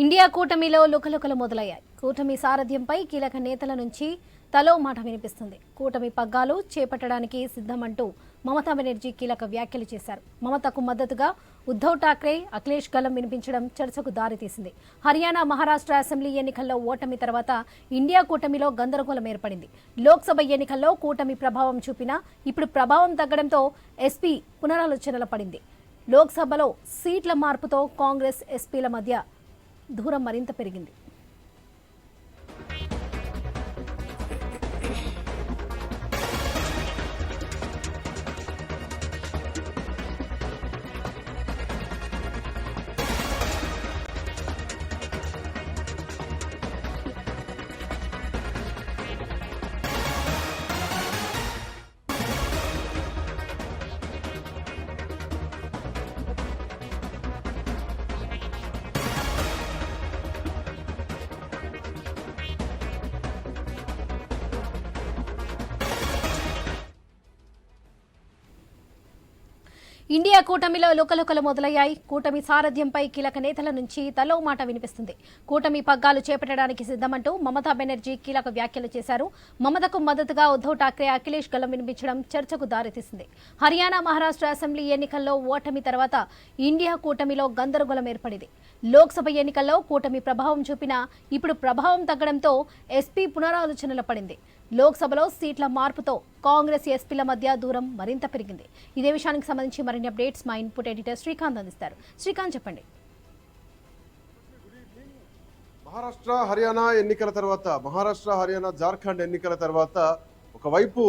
India కూటమిలో లుకలుకలు మొదలయ్యాయి. కూటమి సారథ్యంపై కీలక నేతల నుంచి తలో మాట వినిపిస్తుంది. కూటమి పగ్గాలు చేపట్టడానికి సిద్ధమంటూ మమతా బెనర్జీ కీలక వ్యాఖ్యలు చేశారు. మమతకు మద్దతుగా ఉద్ధవ్ ఠాక్రే అఖిలేష్ గలం వినిపించడం చర్చకు దారితీసింది. హర్యానా మహారాష్ట్ర అసెంబ్లీ ఎన్నికల్లో ఓటమి తర్వాత ఇండియా కూటమిలో గందరగోళం ఏర్పడింది. లోక్సభ ఎన్నికల్లో కూటమి ప్రభావం చూపినా ఇప్పుడు ప్రభావం తగ్గడంతో ఎస్పీ పునరాలోచనల పడింది. లోక్సభలో సీట్ల మార్పుతో కాంగ్రెస్ ఎస్పీల మధ్య దూరం మరింత పెరిగింది. ఇండియా కూటమిలో లుకలుకలు మొదలయ్యాయి. కూటమి సారథ్యంపై కీలక నేతల నుంచి తలో మాట వినిపిస్తుంది. కూటమి పగ్గాలు చేపట్టడానికి సిద్ధమంటూ మమతా బెనర్జీ కీలక వ్యాఖ్యలు చేశారు. మమతకు మద్దతుగా ఉద్ధవ్ ఠాక్రే అఖిలేష్ గలం వినిపించడం చర్చకు దారితీసింది. హర్యానా మహారాష్ట్ర అసెంబ్లీ ఎన్నికల్లో ఓటమి తర్వాత ఇండియా కూటమిలో గందరగోళం ఏర్పడింది. లోక్సభ ఎన్నికల్లో కూటమి ప్రభావం చూపినా ఇప్పుడు ప్రభావం తగ్గడంతో ఎస్పీ పునరాలోచనలు పడింది. లోక్సభలో సీట్ల మార్పుతో కాంగ్రెస్ ఎస్పీల మధ్య దూరం మరింత పెరిగింది. ఇదే విషయానికి సంబంధించి మరిన్ని అప్డేట్స్ మా ఇన్పుట్ ఎడిటర్ శ్రీకాంత్ అందిస్తారు. శ్రీకాంత్ చెప్పండి. మహారాష్ట్ర హర్యానా ఎన్నికల తర్వాత మహారాష్ట్ర హర్యానా జార్ఖండ్ ఎన్నికల తర్వాత ఒకవైపు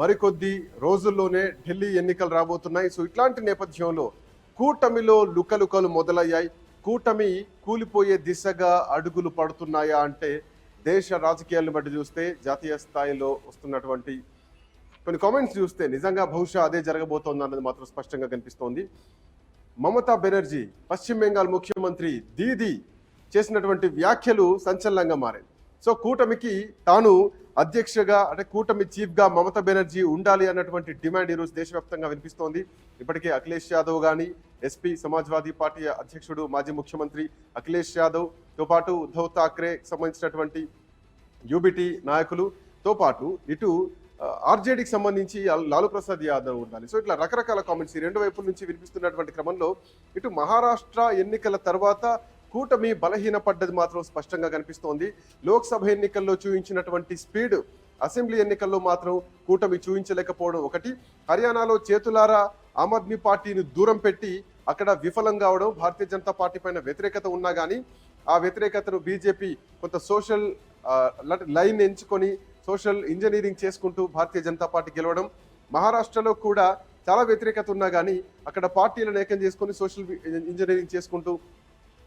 మరికొద్ది రోజుల్లోనే ఢిల్లీ ఎన్నికలు రాబోతున్నాయి. సో ఇట్లాంటి నేపథ్యంలో కూటమిలో లుకలుకలు మొదలయ్యాయి. కూటమి కూలిపోయే దిశగా అడుగులు పడుతున్నాయా అంటే దేశ రాజకీయాలను బట్టి చూస్తే జాతీయ స్థాయిలో వస్తున్నటువంటి కొన్ని కామెంట్స్ చూస్తే నిజంగా బహుశా అదే జరగబోతోంది అన్నది మాత్రం స్పష్టంగా కనిపిస్తోంది. మమతా బెనర్జీ పశ్చిమ బెంగాల్ ముఖ్యమంత్రి దీది చేసినటువంటి వ్యాఖ్యలు సంచలనంగా మారాయి. సో కూటమికి తాను అధ్యక్షగా అంటే కూటమి చీఫ్గా మమతా బెనర్జీ ఉండాలి అన్నటువంటి డిమాండ్ ఈరోజు దేశవ్యాప్తంగా వినిపిస్తోంది. ఇప్పటికే అఖిలేష్ యాదవ్ కానీ ఎస్పీ సమాజ్వాదీ పార్టీ అధ్యక్షుడు మాజీ ముఖ్యమంత్రి అఖిలేష్ యాదవ్తో పాటు ఉద్ధవ్ థాక్రే సంబంధించినటువంటి యూబిటీ నాయకులుతో పాటు ఇటు ఆర్జేడీకి సంబంధించి లాలూ ప్రసాద్ యాదవ్ ఉండాలి. సో ఇట్లా రకరకాల కామెంట్స్ ఈ రెండు వైపుల నుంచి వినిపిస్తున్నటువంటి క్రమంలో ఇటు మహారాష్ట్ర ఎన్నికల తర్వాత కూటమి బలహీనపడ్డది మాత్రం స్పష్టంగా కనిపిస్తోంది. లోక్సభ ఎన్నికల్లో చూపించినటువంటి స్పీడ్ అసెంబ్లీ ఎన్నికల్లో మాత్రం కూటమి చూపించలేకపోవడం ఒకటి. హర్యానాలో చేతులారా ఆమ్ ఆద్మీ పార్టీని దూరం పెట్టి అక్కడ విఫలం కావడం భారతీయ జనతా పార్టీ పైన వ్యతిరేకత ఉన్నా కానీ ఆ వ్యతిరేకతను బీజేపీ కొంత సోషల్ లైన్ ఎంచుకొని సోషల్ ఇంజనీరింగ్ చేసుకుంటూ భారతీయ జనతా పార్టీ గెలవడం మహారాష్ట్రలో కూడా చాలా వ్యతిరేకత ఉన్నా కానీ అక్కడ పార్టీలను ఏకం చేసుకొని సోషల్ ఇంజనీరింగ్ చేసుకుంటూ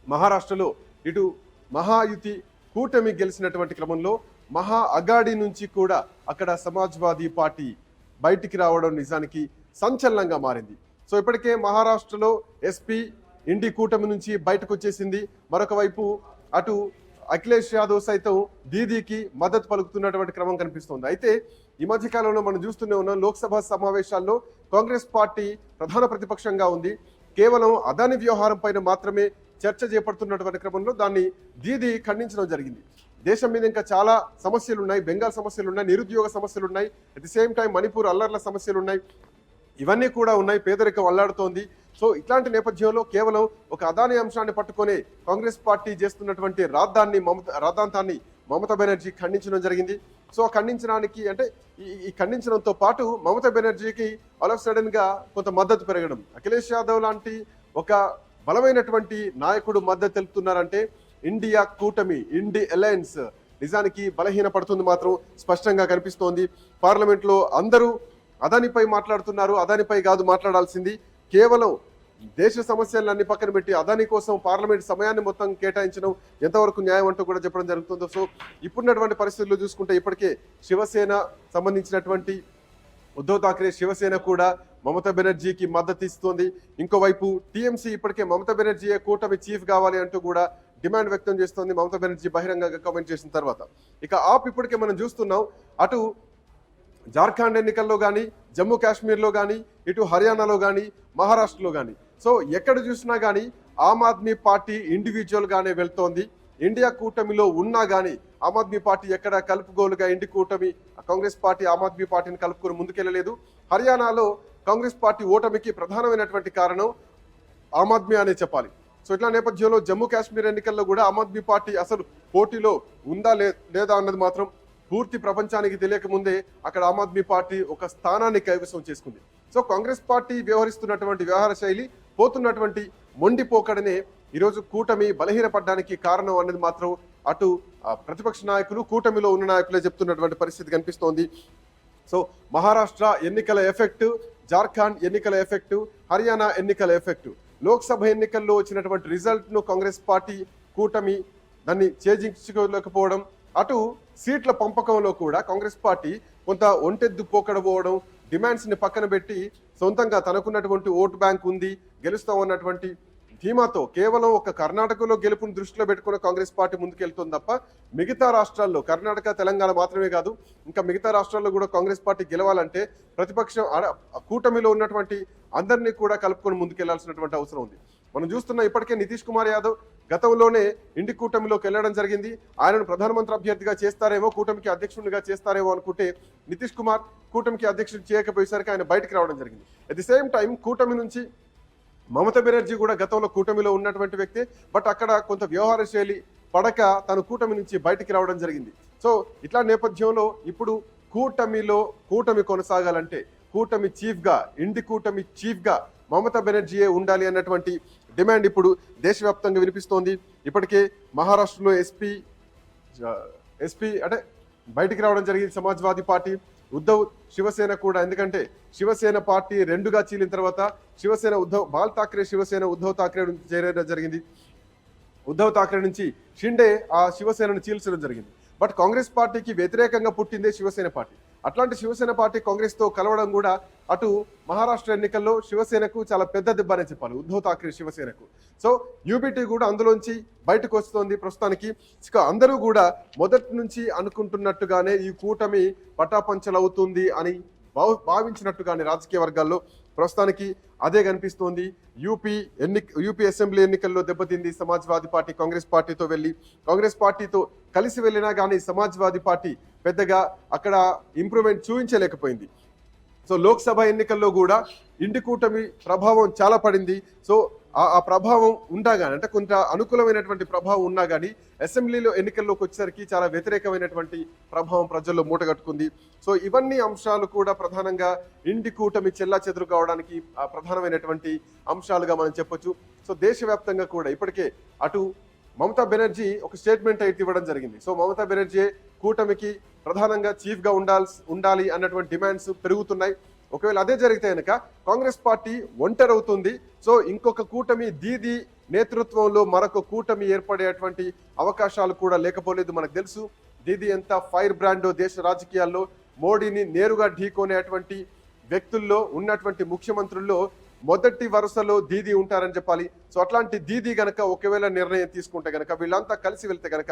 మహారాష్ట్రలో ఇటు మహాయుతి కూటమి గెలిచినటువంటి క్రమంలో మహా అగాడి నుంచి కూడా అక్కడ సమాజ్వాదీ పార్టీ బయటికి రావడం నిజానికి సంచలనంగా మారింది. సో ఇప్పటికే మహారాష్ట్రలో ఎస్పీ ఇండి కూటమి నుంచి బయటకు వచ్చేసింది. మరొక వైపు అటు అఖిలేష్ యాదవ్ సైతం దీదీకి మద్దతు పలుకుతున్నటువంటి క్రమం కనిపిస్తోంది. అయితే ఈ మధ్య కాలంలో మనం చూస్తూనే ఉన్నాం లోక్సభ సమావేశాల్లో కాంగ్రెస్ పార్టీ ప్రధాన ప్రతిపక్షంగా ఉంది. కేవలం అదాని వ్యవహారం పైన మాత్రమే చర్చ చేపడుతున్నటువంటి క్రమంలో దాన్ని దీది ఖండించడం జరిగింది. దేశం మీద ఇంకా చాలా సమస్యలు ఉన్నాయి బెంగాల్ సమస్యలు ఉన్నాయి నిరుద్యోగ సమస్యలు ఉన్నాయి at the same time Manipur అల్లర్ల సమస్యలు ఉన్నాయి ఇవన్నీ కూడా ఉన్నాయి పేదరికం అల్లాడుతోంది. సో ఇట్లాంటి నేపథ్యంలో కేవలం ఒక అదాని అంశాన్ని పట్టుకొని కాంగ్రెస్ పార్టీ చేస్తున్నటువంటి రాద్దాన్ని మమత రాద్ధాంతాన్ని మమతా బెనర్జీ ఖండించడం జరిగింది. సో ఖండించడానికి అంటే ఈ ఈ ఖండించడంతో పాటు మమతా బెనర్జీకి ఆల్ ఆఫ్ సడన్గా కొంత మద్దతు పెరగడం. అఖిలేష్ యాదవ్ లాంటి ఒక బలమైనటువంటి నాయకుడు మద్దతు తెలుపుతున్నారంటే ఇండియా కూటమి ఇండి అలయన్స్. నిజానికి బలహీన పడుతుంది మాత్రం స్పష్టంగా కనిపిస్తోంది. పార్లమెంట్లో అందరూ అదానిపై మాట్లాడుతున్నారు. అదానిపై కాదు మాట్లాడాల్సింది. కేవలం దేశ సమస్యలన్నీ పక్కన పెట్టి అదాని కోసం పార్లమెంట్ సమయాన్ని మొత్తం కేటాయించడం ఎంతవరకు న్యాయం అంటూ కూడా చెప్పడం జరుగుతుందో. సో ఇప్పుడున్నటువంటి పరిస్థితుల్లో చూసుకుంటే ఇప్పటికే శివసేన సంబంధించినటువంటి ఉద్ధవ్ థాక్రే శివసేన కూడా మమతా బెనర్జీకి మద్దతు ఇస్తోంది ఇంకోవైపు టీఎంసీ ఇప్పటికే మమతా బెనర్జీ కూటమి చీఫ్ కావాలి అంటూ కూడా డిమాండ్ వ్యక్తం చేస్తోంది. మమతా బెనర్జీ బహిరంగంగా కామెంట్ చేసిన తర్వాత. ఇక ఆప్ ఇప్పటికే మనం చూస్తున్నాం. అటు జార్ఖండ్ ఎన్నికల్లో కానీ జమ్మూ కాశ్మీర్లో కానీ ఇటు హర్యానాలో కానీ మహారాష్ట్రలో కానీ సో ఎక్కడ చూసినా కానీ ఆమ్ ఆద్మీ పార్టీ ఇండివిజువల్గానే వెళ్తోంది. ఇండియా కూటమిలో ఉన్నా కానీ ఆమ్ ఆద్మీ పార్టీ ఎక్కడ కలుపుగోలుగా ఇండి కూటమి కాంగ్రెస్ పార్టీ ఆమ్ ఆద్మీ పార్టీని కలుపుకొని ముందుకెళ్ళలేదు. హర్యానాలో కాంగ్రెస్ పార్టీ ఓటమికి ప్రధానమైనటువంటి కారణం ఆమ్ ఆద్మీ అనే చెప్పాలి. సో ఇట్లా నేపథ్యంలో జమ్మూ కాశ్మీర్ ఎన్నికల్లో కూడా ఆమ్ ఆద్మీ పార్టీ అసలు పోటీలో ఉందా లే- లేదా అన్నది మాత్రం పూర్తి ప్రపంచానికి తెలియక ముందే అక్కడ ఆమ్ ఆద్మీ పార్టీ ఒక స్థానాన్ని కైవసం చేసుకుంది. సో కాంగ్రెస్ పార్టీ వ్యవహరిస్తున్నటువంటి వ్యవహార శైలి పోతున్నటువంటి మొండి పోకడనే ఈరోజు కూటమి బలహీనపడడానికి కారణం అనేది మాత్రం అటు ప్రతిపక్ష నాయకులు కూటమిలో ఉన్న నాయకులే చెప్తున్నటువంటి పరిస్థితి కనిపిస్తోంది. సో మహారాష్ట్ర ఎన్నికల ఎఫెక్ట్ జార్ఖండ్ ఎన్నికల ఎఫెక్టు హర్యానా ఎన్నికల ఎఫెక్టు. లోక్సభ ఎన్నికల్లో వచ్చినటువంటి రిజల్ట్ను కాంగ్రెస్ పార్టీ కూటమి దాన్ని ఛేదించుకోలేకపోవడం అటు సీట్ల పంపకంలో కూడా కాంగ్రెస్ పార్టీ కొంత ఒంటెద్దు పోకడపోవడం డిమాండ్స్ని పక్కన పెట్టి సొంతంగా తనకున్నటువంటి ఓటు బ్యాంక్ ఉంది గెలుస్తామన్నటువంటి ధీమాతో కేవలం ఒక కర్ణాటకలో గెలుపును దృష్టిలో పెట్టుకున్న కాంగ్రెస్ పార్టీ ముందుకెళ్తుంది తప్ప మిగతా రాష్ట్రాల్లో కర్ణాటక తెలంగాణ మాత్రమే కాదు ఇంకా మిగతా రాష్ట్రాల్లో కూడా కాంగ్రెస్ పార్టీ గెలవాలంటే ప్రతిపక్షం కూటమిలో ఉన్నటువంటి అందరినీ కూడా కలుపుకొని ముందుకెళ్ళాల్సినటువంటి అవసరం ఉంది. మనం చూస్తున్న ఇప్పటికే నితీష్ కుమార్ యాదవ్ గతంలోనే ఇండి కూటమిలోకి వెళ్ళడం జరిగింది. ఆయనను ప్రధానమంత్రి అభ్యర్థిగా చేస్తారేమో కూటమికి అధ్యక్షుడిగా చేస్తారేమో అనుకుంటే నితీష్ కుమార్ కూటమికి అధ్యక్షుడు చేయకపోయేసరికి ఆయన బయటకు రావడం జరిగింది. అట్ ది సేమ్ టైం కూటమి నుంచి మమతా బెనర్జీ కూడా గతంలో కూటమిలో ఉన్నటువంటి వ్యక్తి బట్ అక్కడ కొంత వ్యవహార శైలి పడక తను కూటమి నుంచి బయటికి రావడం జరిగింది. సో ఇట్లా నేపథ్యంలో ఇప్పుడు కూటమిలో కూటమి కొనసాగాలంటే కూటమి చీఫ్గా ఇండి కూటమి చీఫ్గా మమతా బెనర్జీయే ఉండాలి అన్నటువంటి డిమాండ్ ఇప్పుడు దేశవ్యాప్తంగా వినిపిస్తోంది. ఇప్పటికే మహారాష్ట్రలో ఎస్పీ ఎస్పీ అంటే బయటికి రావడం జరిగింది సమాజ్వాదీ పార్టీ. ఉద్ధవ్ శివసేన కూడా ఎందుకంటే శివసేన పార్టీ రెండుగా చీలిన తర్వాత శివసేన ఉద్ధవ్ బాల్ ఠాక్రే శివసేన ఉద్ధవ్ ఠాక్రే నుంచి చేరడం జరిగింది. ఉద్ధవ్ ఠాక్రే నుంచి షిండే ఆ శివసేనను చీల్చడం జరిగింది. బట్ కాంగ్రెస్ పార్టీకి వ్యతిరేకంగా పుట్టిందే శివసేన పార్టీ. అట్లాంటి శివసేన పార్టీ కాంగ్రెస్తో కలవడం కూడా అటు మహారాష్ట్ర ఎన్నికల్లో శివసేనకు చాలా పెద్ద దెబ్బనే చెప్పాలి ఉద్ధవ్ ఠాక్రే శివసేనకు. సో యూబీటీ కూడా అందులోంచి బయటకు వస్తోంది ప్రస్తుతానికి. ఇక అందరూ కూడా మొదటి నుంచి అనుకుంటున్నట్టుగానే ఈ కూటమి పటాపంచలవుతుంది అని భావ భావించినట్టుగానే రాజకీయ వర్గాల్లో ప్రస్తుతానికి అదే కనిపిస్తోంది. యూపీ ఎన్ని యూపీ అసెంబ్లీ ఎన్నికల్లో దెబ్బతింది సమాజ్వాదీ పార్టీ కాంగ్రెస్ పార్టీతో వెళ్ళి. కాంగ్రెస్ పార్టీతో కలిసి వెళ్ళినా కానీ సమాజ్వాదీ పార్టీ పెద్దగా అక్కడ ఇంప్రూవ్మెంట్ చూపించలేకపోయింది. సో లోక్సభ ఎన్నికల్లో కూడా ఇంటి కూటమి ప్రభావం చాలా పడింది. సో ఆ ఆ ప్రభావం ఉండా కానీ అంటే కొంత అనుకూలమైనటువంటి ప్రభావం ఉన్నా కానీ అసెంబ్లీలో ఎన్నికల్లోకి వచ్చేసరికి చాలా వ్యతిరేకమైనటువంటి ప్రభావం ప్రజల్లో మూటగట్టుకుంది. సో ఇవన్నీ అంశాలు కూడా ప్రధానంగా ఇండి కూటమి చెల్లా చెదురు కావడానికి ఆ ప్రధానమైనటువంటి అంశాలుగా మనం చెప్పొచ్చు. సో దేశవ్యాప్తంగా కూడా ఇప్పటికే అటు మమతా బెనర్జీ ఒక స్టేట్మెంట్ అయితే ఇవ్వడం జరిగింది. సో మమతా బెనర్జీ కూటమికి ప్రధానంగా చీఫ్గా ఉండాల్సి ఉండాలి అన్నటువంటి డిమాండ్స్ పెరుగుతున్నాయి. ఒకవేళ అదే జరిగితే కనుక కాంగ్రెస్ పార్టీ ఒంటరవుతుంది. సో ఇంకొక కూటమి దీది నేతృత్వంలో మరొక కూటమి ఏర్పడేటువంటి అవకాశాలు కూడా లేకపోలేదు మనకు తెలుసు. దీది ఎంత ఫైర్ బ్రాండో దేశ రాజకీయాల్లో మోడీని నేరుగా ఢీకొనేటువంటి వ్యక్తుల్లో ఉన్నటువంటి ముఖ్యమంత్రుల్లో మొదటి వరుసలో దీది ఉంటారని చెప్పాలి. సో అట్లాంటి దీది గనక ఒకవేళ నిర్ణయం తీసుకుంటే గనక వీళ్ళంతా కలిసి వెళ్తే గనక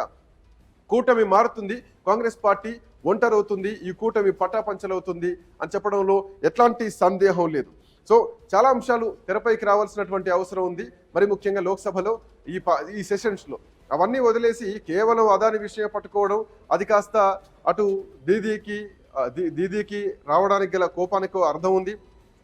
కూటమి మారుతుంది కాంగ్రెస్ పార్టీ ఒంటరవుతుంది ఈ కూటమి పటాపంచలవుతుంది అని చెప్పడంలో ఎట్లాంటి సందేహం లేదు. సో చాలా అంశాలు తెరపైకి రావాల్సినటువంటి అవసరం ఉంది. మరి ముఖ్యంగా లోక్సభలో ఈ ప- ఈ సెషన్స్లో అవన్నీ వదిలేసి కేవలం అదాని విషయం పట్టుకోవడం అది కాస్త అటు దీదీకి దీ- దీదీకి రావడానికి గల కోపానికి అర్థం ఉంది.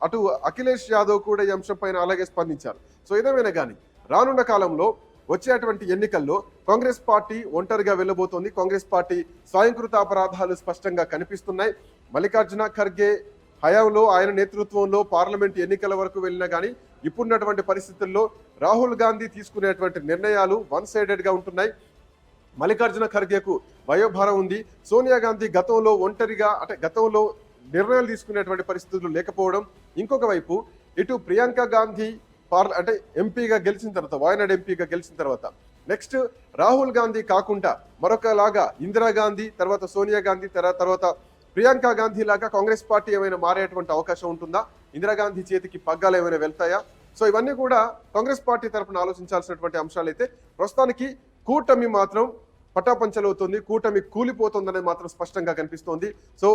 అటు అఖిలేష్ యాదవ్ కూడా ఈ అంశం పైన అలాగే స్పందించారు. సో ఏదేమైనా కానీ రానున్న కాలంలో వచ్చేటువంటి ఎన్నికల్లో కాంగ్రెస్ పార్టీ ఒంటరిగా వెళ్ళబోతోంది. కాంగ్రెస్ పార్టీ స్వయంకృత అపరాధాలు స్పష్టంగా కనిపిస్తున్నాయి. మల్లికార్జున ఖర్గే హయాంలో ఆయన నేతృత్వంలో పార్లమెంట్ ఎన్నికల వరకు వెళ్ళినా కానీ ఇప్పుడున్నటువంటి పరిస్థితుల్లో రాహుల్ గాంధీ తీసుకునేటువంటి నిర్ణయాలు వన్ సైడెడ్గా ఉంటున్నాయి. మల్లికార్జున ఖర్గేకు వయోభారం ఉంది. సోనియా గాంధీ గతంలో ఒంటరిగా అంటే గతంలో నిర్ణయాలు తీసుకునేటువంటి పరిస్థితులు లేకపోవడం. ఇంకొక వైపు ఇటు ప్రియాంక గాంధీ పార్ల అంటే ఎంపీగా గెలిచిన తర్వాత వాయనాడ్ ఎంపీగా గెలిచిన తర్వాత నెక్స్ట్ రాహుల్ గాంధీ కాకుండా మరొకలాగా ఇందిరాగాంధీ తర్వాత సోనియా గాంధీ తర్వాత ప్రియాంక గాంధీ లాగా కాంగ్రెస్ పార్టీ ఏమైనా మారేటువంటి అవకాశం ఉంటుందా? ఇందిరాగాంధీ చేతికి పగ్గాలు ఏమైనా వెళ్తాయా? సో ఇవన్నీ కూడా కాంగ్రెస్ పార్టీ తరపున ఆలోచించాల్సినటువంటి అంశాలు అయితే ప్రస్తుతానికి కూటమి మాత్రం పటాపంచలవుతుంది కూటమి కూలిపోతుందనేది మాత్రం స్పష్టంగా కనిపిస్తోంది. సో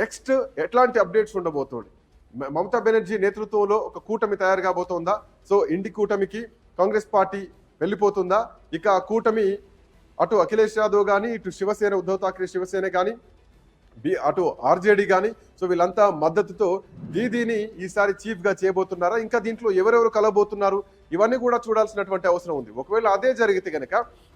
నెక్స్ట్ ఎట్లాంటి అప్డేట్స్ ఉండబోతుంది? మమతా బెనర్జీ నేతృత్వంలో ఒక కూటమి తయారు కాబోతోందా సో ఇండి కూటమికి కాంగ్రెస్ పార్టీ వెళ్ళిపోతుందా? ఇక ఆ కూటమి అటు అఖిలేష్ యాదవ్ కానీ ఇటు శివసేన ఉద్ధవ్ ఠాక్రే శివసేన కానీ బి అటు ఆర్జేడీ కానీ సో వీళ్ళంతా మద్దతుతో దీదీని ఈసారి చీఫ్గా చేయబోతున్నారా? ఇంకా దీంట్లో ఎవరెవరు కలబోతున్నారు ఇవన్నీ కూడా చూడాల్సినటువంటి అవసరం ఉంది. ఒకవేళ అదే జరిగితే కనుక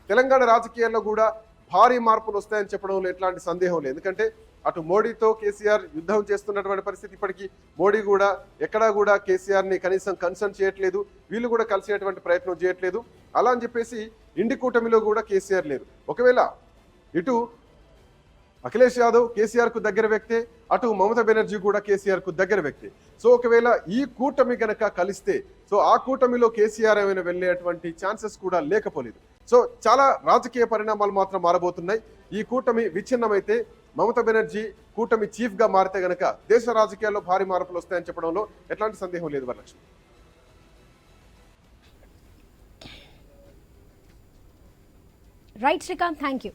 తెలంగాణ రాజకీయాల్లో కూడా భారీ మార్పులు వస్తాయని చెప్పడంలో ఎట్లాంటి సందేహం లేదు. ఎందుకంటే అటు మోడీతో కేసీఆర్ యుద్ధం చేస్తున్నటువంటి పరిస్థితి ఇప్పటికీ మోడీ కూడా ఎక్కడా కూడా కేసీఆర్ని కనీసం కన్సర్న్ చేయట్లేదు వీళ్ళు కూడా కలిసేటువంటి ప్రయత్నం చేయట్లేదు. అలా అని చెప్పేసి ఇండి కూటమిలో కూడా కేసీఆర్ లేరు. ఒకవేళ ఇటు అఖిలేష్ యాదవ్ కేసీఆర్కు దగ్గర వ్యక్తే అటు మమతా బెనర్జీ కూడా కేసీఆర్కు దగ్గర వ్యక్తి. సో ఒకవేళ ఈ కూటమి గనక కలిస్తే సో ఆ కూటమిలో కేసీఆర్ ఏమైనా వెళ్ళేటువంటి ఛాన్సెస్ కూడా లేకపోలేదు. సో చాలా రాజకీయ పరిణామాలు మాత్రం మారబోతున్నాయి. ఈ కూటమి విచ్ఛిన్నమైతే మమతా బెనర్జీ కూటమి చీఫ్గా మారితే గనక దేశ రాజకీయాల్లో భారీ మార్పులు వస్తాయని చెప్పడంలో ఎట్లాంటి సందేహం లేదు Varalakshmi. Right Srikanth thank you